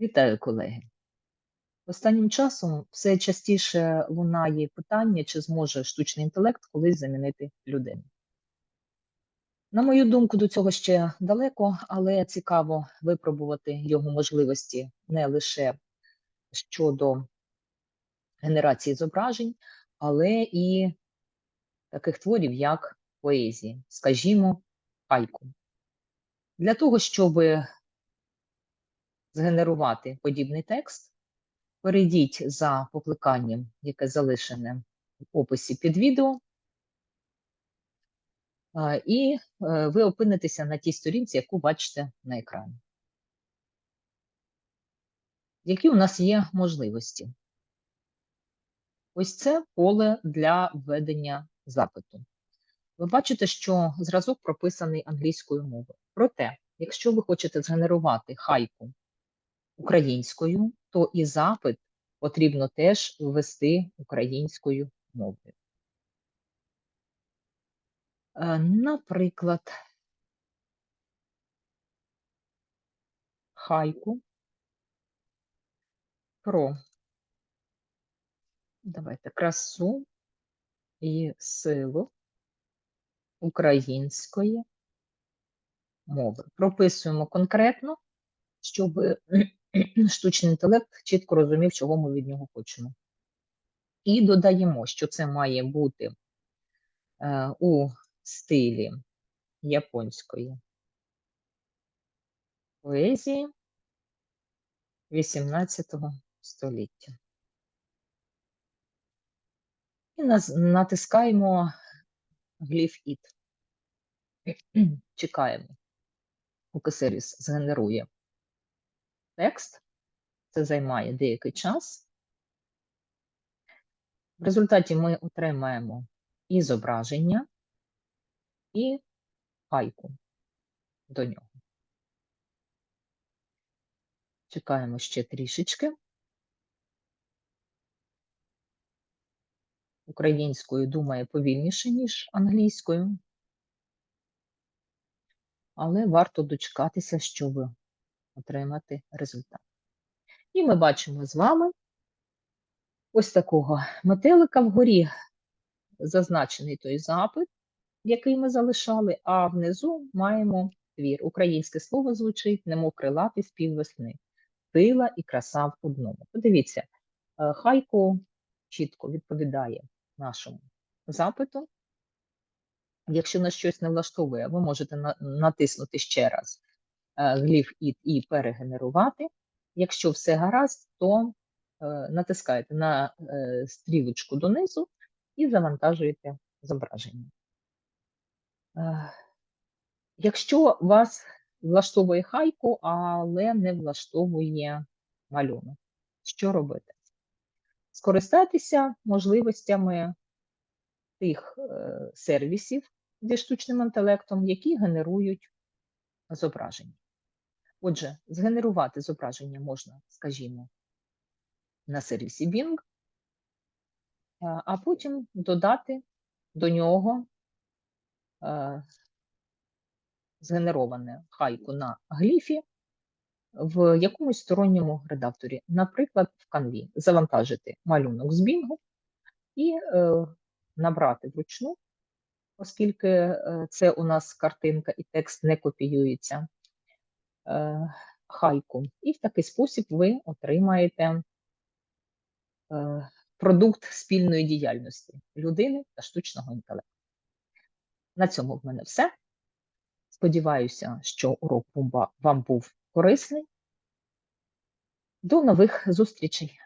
Вітаю, колеги. Останнім часом все частіше лунає питання, чи зможе штучний інтелект колись замінити людину. На мою думку, до цього ще далеко, але цікаво випробувати його можливості не лише щодо генерації зображень, але і таких творів, як поезії, скажімо, хайку. Для того, щоб згенерувати подібний текст, перейдіть за покликанням, яке залишене в описі під відео, і е, ви опинитеся на тій сторінці, яку бачите на екрані. Які у нас є можливості? Ось це поле для введення запиту. Ви бачите, що зразок прописаний англійською мовою. Проте, якщо ви хочете згенерувати хайку українською, то і запит потрібно теж ввести українською мовою. Е, наприклад, хайку про давайте красу і силу української мови. Прописуємо конкретно, щоб штучний інтелект чітко розумів, чого ми від нього хочемо. І додаємо, що це має бути е, у стилі японської поезії 18 століття. І натискаємо гліф «Іт». Чекаємо, поки сервіс згенерує текст. Це займає деякий час. В результаті ми отримаємо і зображення, і хайку до нього. Чекаємо ще трішечки. Українською думає повільніше, ніж англійською, але варто дочекатися, щоб отримати результат. І ми бачимо з вами ось такого метелика вгорі зазначений той запит, який ми залишали, а внизу маємо твір. Українське слово звучить, немов крилатий спів весни, сила і краса в одному. Подивіться, е, хайко чітко відповідає нашому запиту. Якщо на щось не влаштовує, ви можете натиснути ще раз гліф «Іт» і перегенерувати. Якщо все гаразд, то е, натискаєте на е, стрілочку донизу і завантажуєте зображення. Якщо вас влаштовує хайку, але не влаштовує малюнок, що робити? Скористайтеся можливостями тих сервісів зі штучним інтелектом, які генерують зображення. Отже, згенерувати зображення можна, скажімо, на сервісі Bing, а потім додати до нього згенероване хайку на гліфі в якомусь сторонньому редакторі, наприклад, в Canvі. Завантажити малюнок з Bing і е, набрати вручну, оскільки е, це у нас картинка і текст не копіюється. Е, хайку. І в такий спосіб ви отримаєте е, продукт спільної діяльності людини та штучного інтелекту. На цьому в мене все. Сподіваюся, що урок вам був корисний. До нових зустрічей!